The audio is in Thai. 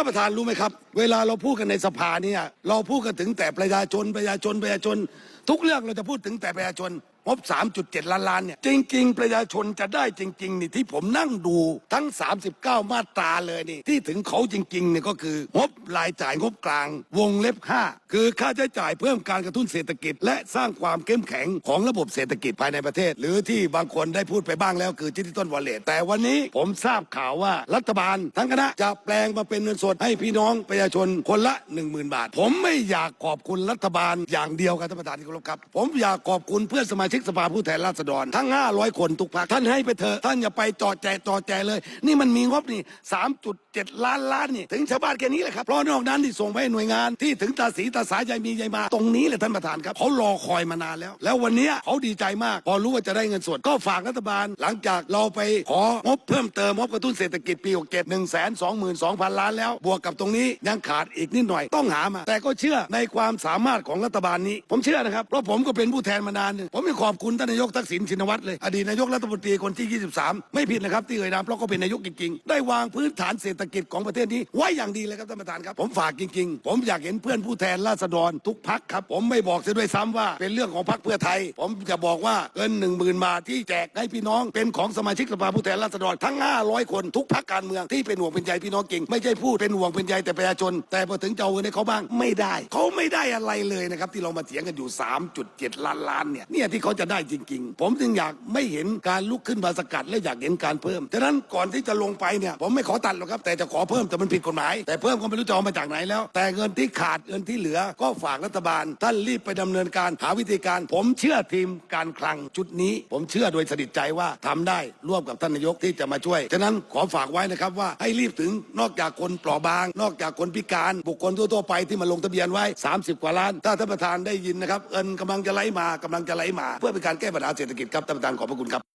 ท่านประธานรู้ไหมครับ เวลาเราพูดกันในสภาเนี่ยเราพูดกันถึงแต่ประชาชนประชาชนประชาชน ทุกเรื่องเราจะพูดถึงแต่ประชาชน บ 3.7 ล้านล้านเนี่ยจริง ๆ ประชาชนจะได้จริง ๆ นี่ที่ผมนั่งดูทั้ง 39 มาตราเลยนี่ ที่ถึงเขาจริงๆเนี่ยก็คืองบรายจ่ายงบกลางวงเล็บ 5 คือค่าใช้จ่ายเพิ่มการกระตุ้นเศรษฐกิจ และสร้างความเข้มแข็งของระบบเศรษฐกิจภายในประเทศ หรือที่บางคนได้พูดไปบ้างแล้วคือดิจิตอลวอลเล็ตแต่วันนี้ผมทราบข่าวว่ารัฐบาลทั้งคณะจะแปลงมาเป็นเงินสดให้พี่น้องประชาชนคนละ 10,000 บาท ผมไม่อยากขอบคุณรัฐบาลอย่างเดียวครับท่านประธานที่เคารพครับ ผมอยากขอบคุณเพื่อนสมาชิกสภาผู้แทนราษฎรทั้ง 500 คนทุกพรรคท่านให้ไปเถอะท่านอย่าไปจอแจจอแจเลย นี่มันมีงบนี่3.7 ล้านล้านนี่ถึงชาวบ้านแค่นี้แหละครับเพราะนอกนั้นที่ส่งไปหน่วยงานที่ถึงตาสีตาสายายมียายมา ตรงนี้แหละท่านประธานครับเขารอคอยมานานแล้ว แล้ววันนี้เขาดีใจมาก พอรู้ว่าจะได้เงินสดก็ฝากรัฐบาล หลังจากเราไปของบเพิ่มเติมงบกระตุ้นเศรษฐกิจปี67 1 2 2 0 0 0 ล้านแล้ว บวกกับตรงนี้ยังขาดอีกนิดหน่อยต้องหามา แต่ก็เชื่อในความสามารถของรัฐบาลนี้ ผมเชื่อนะครับเพราะผมก็เป็นผู้แทนมานาน ผมยังขอบคุณท่านนายกทักษิณชินวัตรเลย อดีตนายกรัฐมนตรีคนที่ 23 ไม่ผิดนะครับที่เอ่ยนามเพราะก็เป็นนายกจริงๆ ได้วางพื้นฐานเศรษฐกิจของประเทศนี้ไว้อย่างดีเลยครับท่านประธานครับ ผมฝากจริงๆ ผมอยากเห็นเพื่อนผู้แทนราษฎรทุกพักครับ ผมไม่บอกเสียด้วยซ้ำว่าเป็นเรื่องของพักเพื่อไทย ผมจะบอกว่าเงินหนึ่งหมื่นบาทที่แจกให้พี่น้องเป็นของสมาชิกสภาผู้แทนราษฎรทั้ง 500 คนทุกพักการเมืองที่เป็นห่วงเป็นใยพี่น้องจริงไม่ใช่พูดเป็นห่วงเป็นใยแต่ประชาชน แต่พอถึงจะเอาเงินให้เขาบ้างไม่ได้ เขาไม่ได้อะไรเลยนะครับที่เรามาเถียงกันอยู่ 3.7 ล้านล้านเนี่ยเนี่ยที่เขาจะได้จริง ๆ ผมจึงอยากไม่เห็นการลุกขึ้นมาสกัด และอยากเห็นการเพิ่มฉะนั้นก่อนที่จะลงไปเนี่ยผมไม่ขอตัดหรอกครับแต่จะขอเพิ่มแต่มันผิดกฎหมาย แต่เพิ่มก็ไม่รู้จะเอามาจากไหนแล้ว แต่เงินที่ขาดเงินที่เหลือก็ฝากรัฐบาล ท่านรีบไปดำเนินการหาวิธีการ ผมเชื่อทีมการคลังชุดนี้ ผมเชื่อโดยสนิทใจว่าทำได้ร่วมกับท่านนายกที่จะมาช่วยฉะนั้นขอฝากไว้นะครับว่าให้รีบถึงนอกจากคนเปราะบาง นอกจากคนพิการบุคคลทั่วๆไปที่มาลงทะเบียนไว้ 30 กว่าล้าน ถ้าท่านประธานได้ยินนะครับเงินกำลังจะไหลมากำลังจะไหลมาเพื่อเป็นการแก้ปัญหาเศรษฐกิจครับท่านประธานขอบพระคุณครับ